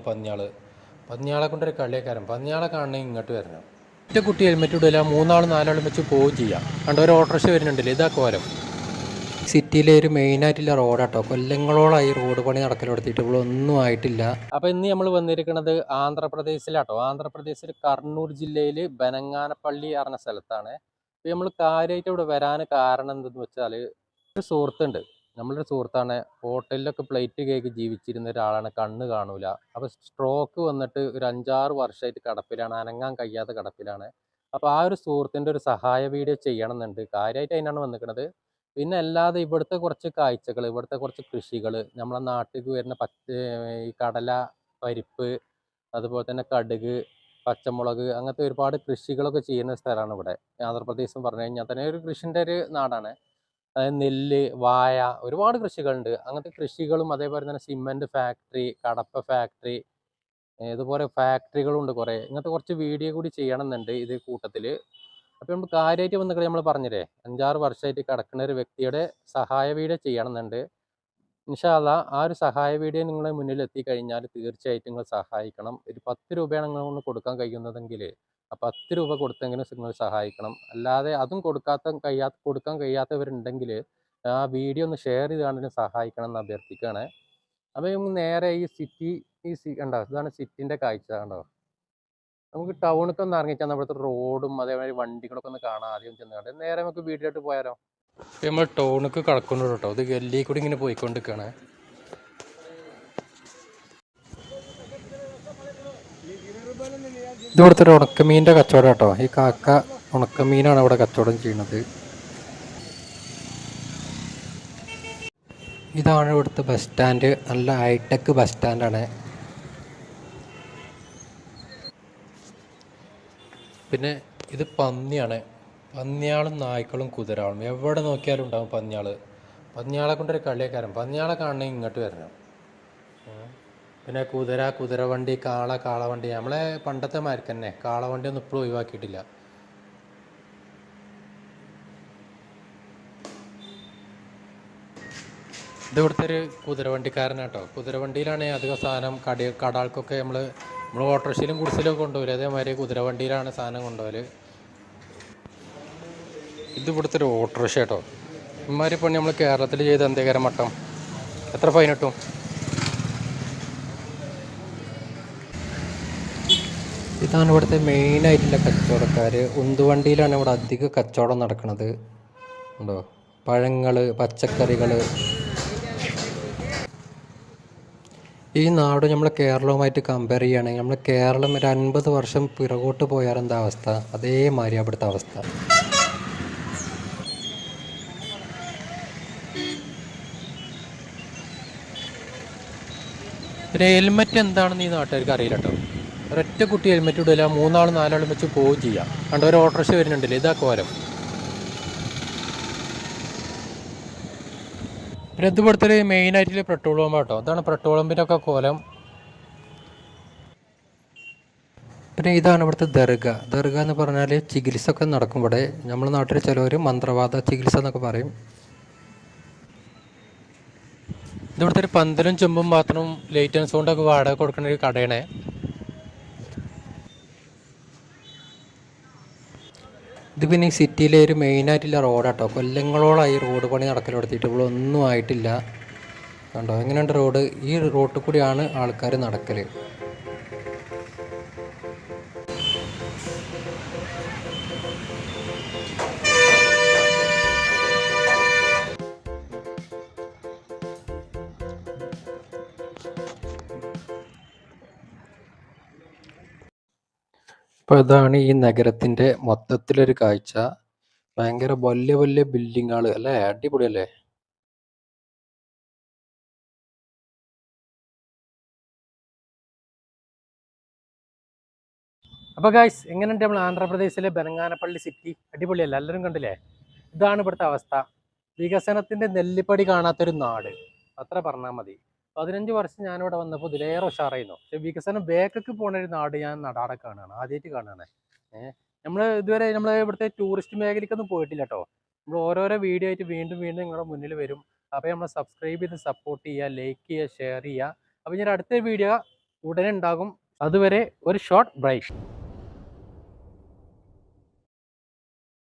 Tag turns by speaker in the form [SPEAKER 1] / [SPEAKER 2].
[SPEAKER 1] പന്നിയാൾ. പന്നിയാളെ കൊണ്ടൊരു കളിയേക്കാരൻ. പന്നിയാളെ കാണണമെങ്കിൽ ഇങ്ങോട്ട് വരണം. ഒറ്റ കുട്ടി ഹെൽമെറ്റ് ഇടില്ല മൂന്നാളും നാലാളും വെച്ച് പോവുകയും ചെയ്യാം. കണ്ട ഒരു ഓട്ടോറിക്ഷ വരുന്നുണ്ടല്ലോ. ഇതാ കോലം. സിറ്റിയിലെ ഒരു മെയിനായിട്ടുള്ള റോഡാട്ടോ. കൊല്ലങ്ങളോളായി റോഡ് പണി നടക്കലെടുത്തിട്ട് ഇവിടെ ഒന്നും ആയിട്ടില്ല. അപ്പൊ ഇന്ന് നമ്മൾ വന്നിരിക്കുന്നത് ആന്ധ്രാപ്രദേശിലാട്ടോ. ആന്ധ്രാപ്രദേശിൽ കർണൂർ ജില്ലയിൽ ബനങ്ങാനപ്പള്ളി പറഞ്ഞ സ്ഥലത്താണ്. അപ്പൊ നമ്മൾ കാര്യമായിട്ട് ഇവിടെ വരാൻ കാരണം എന്തെന്ന് വെച്ചാൽ ഒരു സുഹൃത്തുണ്ട്. നമ്മളൊരു സുഹൃത്താണ്. ഹോട്ടലിലൊക്കെ പ്ലേറ്റ് കേക്ക് ജീവിച്ചിരുന്ന ഒരാളാണ്. കണ്ണ് കാണൂല. അപ്പൊ സ്ട്രോക്ക് വന്നിട്ട് ഒരു അഞ്ചാറ് വർഷമായിട്ട് കിടപ്പിലാണ്. അനങ്ങാൻ കഴിയാത്ത കിടപ്പിലാണ്. അപ്പൊ ആ ഒരു സുഹൃത്തിന്റെ ഒരു സഹായ വീഡിയോ ചെയ്യണം എന്നുണ്ട് കാര്യമായിട്ട് അതിനാണ് വന്നിരിക്കുന്നത് പിന്നെ അല്ലാതെ ഇവിടുത്തെ കുറച്ച് കാഴ്ചകൾ ഇവിടുത്തെ കുറച്ച് കൃഷികൾ നമ്മളെ നാട്ടിൽ വരുന്ന പച്ച ഈ കടല പരിപ്പ് അതുപോലെ തന്നെ കടുക് പച്ചമുളക് അങ്ങനത്തെ ഒരുപാട് കൃഷികളൊക്കെ ചെയ്യുന്ന സ്ഥലമാണ് ഇവിടെ. ആന്ധ്രാപ്രദേശ് എന്ന് പറഞ്ഞു കഴിഞ്ഞാൽ തന്നെ ഒരു കൃഷിന്റെ ഒരു നാടാണ്. നെല്ല് വായ ഒരുപാട് കൃഷികളുണ്ട്. അങ്ങനത്തെ കൃഷികളും അതേപോലെ തന്നെ സിമെന്റ് ഫാക്ടറി കടപ്പ ഫാക്ടറി ഇതുപോലെ ഫാക്ടറികളുണ്ട് കുറേ. ഇങ്ങനത്തെ കുറച്ച് വീഡിയോ കൂടി ചെയ്യണം എന്നുണ്ട് ഇത് കൂട്ടത്തിൽ അപ്പോൾ നമ്മൾ കാര്യമായിട്ട് വന്നിട്ട് നമ്മൾ പറഞ്ഞില്ലേ അഞ്ചാറ് വർഷമായിട്ട് കിടക്കുന്ന ഒരു വ്യക്തിയുടെ സഹായ വീഡിയോ ചെയ്യണം എന്നുണ്ട് ഇൻഷാല്ല ആ ഒരു സഹായ വീഡിയോ നിങ്ങളുടെ മുന്നിൽ എത്തിക്കഴിഞ്ഞാൽ തീർച്ചയായിട്ടും നിങ്ങൾ സഹായിക്കണം. ഒരു പത്ത് രൂപയാണ് നിങ്ങൾ കൊടുക്കാൻ കഴിയുന്നതെങ്കിൽ ആ പത്ത് രൂപ കൊടുത്തെങ്കിലും നിങ്ങൾ സഹായിക്കണം. അല്ലാതെ അതും കൊടുക്കാത്ത കഴിയാത്ത കൊടുക്കാൻ കഴിയാത്തവരുണ്ടെങ്കിൽ ആ വീഡിയോ ഒന്ന് ഷെയർ ചെയ്ത് കണ്ടിട്ട് സഹായിക്കണം എന്ന് അഭ്യർത്ഥിക്കുകയാണ്. അപ്പോൾ നേരെ ഈ സിറ്റി ഈ സി കണ്ടോ? ഇതാണ് സിറ്റിന്റെ കാഴ്ച കണ്ടോ? നമുക്ക് ടൗണൊക്കെ ഒന്ന് ഇറങ്ങിച്ചാൽ അവിടുത്തെ റോഡും അതേമാതിരി വണ്ടികളൊക്കെ ഒന്ന് കാണാം ആദ്യം ചെന്ന് കണ്ടത് നേരെ നമുക്ക് വീട്ടിലോട്ട് പോയാലോ? നമ്മൾ ടൗണിലേക്ക് കടക്കുന്നുണ്ട് കേട്ടോ. ഇത് ഗല്ലിയിൽ കൂടി ഇങ്ങനെ പോയിക്കൊണ്ടിരിക്കുകയാണ് ഇത് ഇവിടുത്തെ ഒരു ഉണക്കമീന്റെ കച്ചവടം കേട്ടോ. ഈ കാക്ക ഉണക്കമീനാണ് ഇവിടെ കച്ചവടം ചെയ്യുന്നത്. ഇതാണ് ഇവിടുത്തെ ബസ് സ്റ്റാൻഡ് നല്ല ഹൈടെക് ബസ് സ്റ്റാൻഡാണ് പിന്നെ ഇത് പന്നിയാണ്. പന്നിയാളും നായ്ക്കളും കുതിരാളും. എവിടെ നോക്കിയാലും ഉണ്ടാകും പന്നിയാൾ പന്നിയാളെ കൊണ്ടൊരു കളിയേക്കാരൻ. പന്നിയാളെ കാണണമെങ്കിൽ ഇങ്ങോട്ട് വരണം. പിന്നെ കുതിര കുതിരവണ്ടി കാള കാളവണ്ടി. നമ്മളെ പണ്ടത്തെ മാർക്ക് തന്നെ കാളവണ്ടി ഒന്നും ഇപ്പോഴും ഒഴിവാക്കിയിട്ടില്ല. ഇത് ഇവിടുത്തെ ഒരു കുതിരവണ്ടിക്കാരനാട്ടോ. കുതിരവണ്ടിയിലാണ് അധികം സാധനം കടി കടാൾക്കൊക്കെ നമ്മൾ നമ്മൾ ഓട്ടോറിക്ഷയിലും കുടിസിലും കൊണ്ടുപോകില്ല അതേമാതിരി കുതിരവണ്ടിയിലാണ് സാധനം കൊണ്ടുപോകൽ ഇത് ഇവിടുത്തെ ഒരു ഓട്ടോറിക്ഷ കേട്ടോ ഇമാതിരി പണി നമ്മൾ കേരളത്തിൽ ചെയ്ത് എന്തേകരം മട്ടം? എത്ര ഫൈൻ കിട്ടും? ഇതാണ് ഇവിടുത്തെ മെയിനായിട്ടുള്ള കച്ചവടക്കാർ ഉന്തുവണ്ടിയിലാണ് ഇവിടെ അധികം കച്ചവടം നടക്കുന്നത് ഉണ്ടോ? പഴങ്ങൾ പച്ചക്കറികൾ ഈ നാട് നമ്മൾ കേരളവുമായിട്ട് കമ്പയർ ചെയ്യുകയാണെങ്കിൽ നമ്മൾ കേരളം ഒരു അൻപത് വർഷം പിറകോട്ട് പോയാൽ എന്താ അവസ്ഥ? അതേമാതിരി അവിടുത്തെ അവസ്ഥ. ഒരു ഹെൽമറ്റ് എന്താണെന്ന് ഈ നാട്ടുകാർക്ക് അറിയില്ല കേട്ടോ. ഒരൊറ്റ കുട്ടി ഹെൽമെറ്റ് ഇടില്ല മൂന്നാളും നാലാളും വെച്ച് പോവുകയും ചെയ്യാം. കണ്ട ഒരു ഓട്ടോറിക്ഷ വരുന്നുണ്ടല്ലേ? ഇതാ കോരം പിന്നെ ഇത് ഇവിടുത്തെ ആയിട്ടുള്ള പെട്രോൾ പമ്പ് കേട്ടോ അതാണ് പെട്രോൾ പമ്പിന്റെ ഒക്കെ കോലം. പിന്നെ ഇതാണ് ഇവിടുത്തെ ദർഗ. ദർഗ എന്ന് പറഞ്ഞാൽ ചികിത്സ ഒക്കെ നടക്കും ഇവിടെ. നമ്മുടെ നാട്ടിൽ ചിലവർ മന്ത്രവാദ ചികിത്സ എന്നൊക്കെ പറയും. ഇതിവിടുത്തെ ഒരു പന്തലും ചെമ്പും മാത്രം ലൈറ്റ് ആൻഡ് സൗണ്ടൊക്കെ വാടക കൊടുക്കുന്ന ഒരു കടയാണ്. ഇത് പിന്നെ ഈ സിറ്റിയിലെ ഒരു മെയിനായിട്ടുള്ള റോഡാട്ടോ കൊല്ലങ്ങളോളായി റോഡ് പണി നടക്കലെടുത്തിട്ട് ഇവിടെ ഒന്നും ആയിട്ടില്ല. കണ്ടോ? എങ്ങനെയുണ്ട് റോഡ് ഈ റോട്ടിൽ കൂടിയാണ് ആൾക്കാർ നടക്കൽ അപ്പോൾ ഇതാണ് ഈ നഗരത്തിന്റെ മൊത്തത്തിലൊരു കാഴ്ച. ഭയങ്കര വലിയ വലിയ ബിൽഡിങ്ങുകൾ അല്ലേ? അടിപൊളിയല്ലേ? അപ്പോൾ ഗായ്സ് എങ്ങനെയുണ്ട് നമ്മൾ ആന്ധ്രാപ്രദേശിലെ ബനങ്ങാനപ്പള്ളി സിറ്റി അടിപൊളിയല്ലേ? എല്ലാവരും കണ്ടില്ലേ? ഇതാണ് ഇവിടുത്തെ അവസ്ഥ. വികസനത്തിന്റെ നെല്ലിപ്പടി കാണാത്തൊരു നാട്. അത്ര പറഞ്ഞാൽ മതി. പതിനഞ്ച് വർഷം ഞാനിവിടെ വന്നപ്പോൾ ഇതിലേറെ ഉഷാറായിരുന്നു. പക്ഷെ വികസനം ബേക്കൊക്കെ പോണ ഒരു നാട് ഞാൻ നടാടെ കാണുകയാണ് ആദ്യമായിട്ട് കാണുകയാണ് ഏഹ് നമ്മൾ ഇതുവരെ നമ്മൾ ഇവിടുത്തെ ടൂറിസ്റ്റ് മേഖലയ്ക്കൊന്നും പോയിട്ടില്ല കേട്ടോ നമ്മൾ ഓരോരോ വീഡിയോ ആയിട്ട് വീണ്ടും വീണ്ടും നിങ്ങളുടെ മുന്നിൽ വരും. അപ്പോൾ നമ്മൾ സബ്സ്ക്രൈബ് ചെയ്ത് സപ്പോർട്ട് ചെയ്യുക ലൈക്ക് ചെയ്യുക ഷെയർ ചെയ്യുക. അപ്പോൾ ഞാൻ അടുത്ത വീഡിയോ ഉടനെ ഉണ്ടാകും. അതുവരെ ഒരു ഷോർട്ട് ബ്രേക്ക്